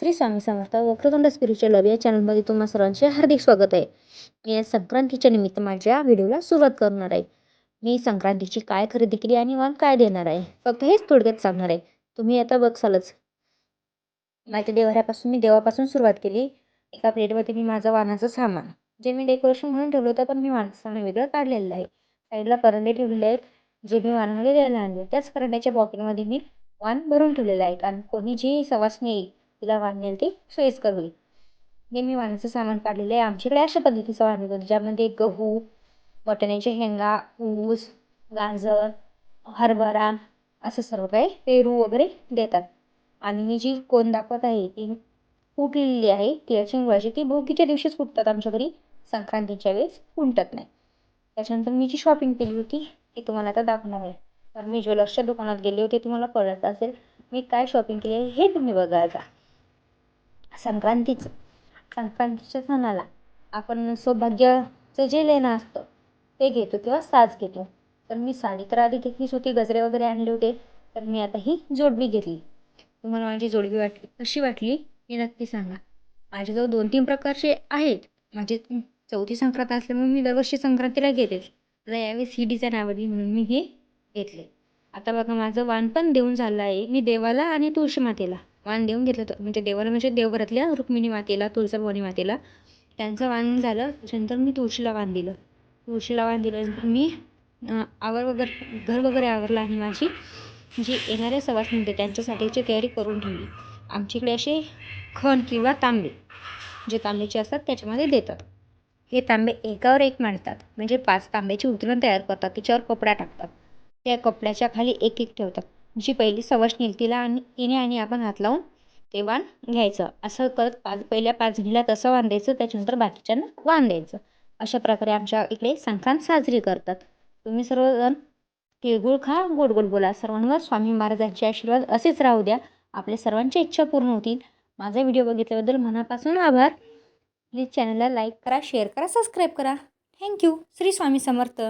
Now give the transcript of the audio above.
Shri Swami Samarth Vakratunda spiritual love या चॅनलमध्ये तुम्हा सर्वांचे हार्दिक स्वागत आहे. मी या संक्रांतीच्या निमित्त माझ्या व्हिडिओला सुरुवात करणार आहे. मी संक्रांतीची काय खरेदी केली आणि वाण काय देणार आहे? फक्त हेच थोडक्यात सांगणार आहे. तुम्ही आता बघसालच माझ्या देवाऱ्यापासून मी देवापासून सुरुवात केली. एका प्लेटमध्ये मी माझं वाणाचं सामान जे मी डेकोरेशन म्हणून ठेवलं होतं पण मी वाणाचं वेगळं काढलेलं आहे. साईडला करंडे ठेवलेले आहेत जे मी वाणामध्ये द्यायला आणले त्याच करंड्याच्या पॉकेटमध्ये मी वाण भरून ठेवलेलं आहे. कारण कोणी जी सवासणी येईल तिला वाण ती ते सोयीस्कर होईल हे मी वाणाचं सामान काढलेलं आहे. आमच्याकडे अशा पद्धतीचं वाण होतं ज्यामध्ये गहू वाटाण्याच्या शेंगा ऊस गाजर हरभरा असं सर्व काही पेरू वगैरे देतात. आणि मी जी कोण दाखवत आहे ती फुटलेली आहे तिळाची मुळाची ती भोगीच्या दिवशीच फुटतात. आमच्या घरी संक्रांतीच्या वेळेस फुटत नाही. त्याच्यानंतर मी जी शॉपिंग केली होती ती तुम्हाला आता दाखवणार आहे. तर मी ज्वेलर्सच्या दुकानात गेले होते तुम्हाला कळत असेल मी काय शॉपिंग केली आहे हे तुम्ही बघा आता संक्रांतीचं. संक्रांतीच्या सणाला आपण सौभाग्याचं जे लेणं असतं ते घेतो किंवा साज घेतो. तर मी साडी तर आधी घेतलीच होती गजरे वगैरे आणले होते तर मी आता ही जोडवी घेतली. तुम्हाला माझी जोडवी वाटली कशी वाटली हे नक्की सांगा. माझ्याजवळ दोन तीन प्रकारचे आहेत. म्हणजे चौथी संक्रांत असल्यामुळे मी दरवर्षी संक्रांतीला घेतेच. तर यावेळेस ही डिझाईन आवडली म्हणून मी हे घेतले. आता बघा माझं वाण पण देऊन झालं आहे. मी देवाला आणि तुळशी मातेला. वाण देऊन घेतलं तर म्हणजे देवाला म्हणजे देवघरातल्या रुक्मिणी मातेला तुळजाभवानी मातेला. त्यांचं वाण झालं त्याच्यानंतर मी तुळशीला वाण दिलं. तुळशीला वाण दिल्यानंतर मी आवर वगैरे घर वगैरे आवरला आणि माझी जी येणाऱ्या सवासणी त्यांच्यासाठीची तयारी करून ठेवली. आमच्याकडे असे खण किंवा तांबे जे तांब्याचे असतात त्याच्यामध्ये देतात. हे तांबे एकावर एक मांडतात. म्हणजे पाच तांब्याची उतरण तयार करतात त्याच्यावर कपडा टाकतात. त्या कपड्याच्या खाली एक एक ठेवतात. जी पहिली सवासणी येईल तिला आणि तिने आणि आपण हात लावून ते वाण घ्यायचं. असं करत पाच पहिल्या पाचगणीला तसं वाण द्यायचं त्याच्यानंतर बाकीच्यांना वाण द्यायचं अशा प्रकारे आमच्या इकडे संक्रांत साजरी करतात. तुम्ही सर्वजण तिळगुळ खा गोड गोड बोला. सर्वांवर स्वामी महाराजांचे आशीर्वाद असेच राहू द्या. आपल्या सर्वांच्या इच्छा पूर्ण होतील. माझा व्हिडिओ बघितल्याबद्दल मनापासून आभार. प्लीज चॅनलला लाईक करा शेअर करा सबस्क्राईब करा. Thank you Shri Swami Samarth.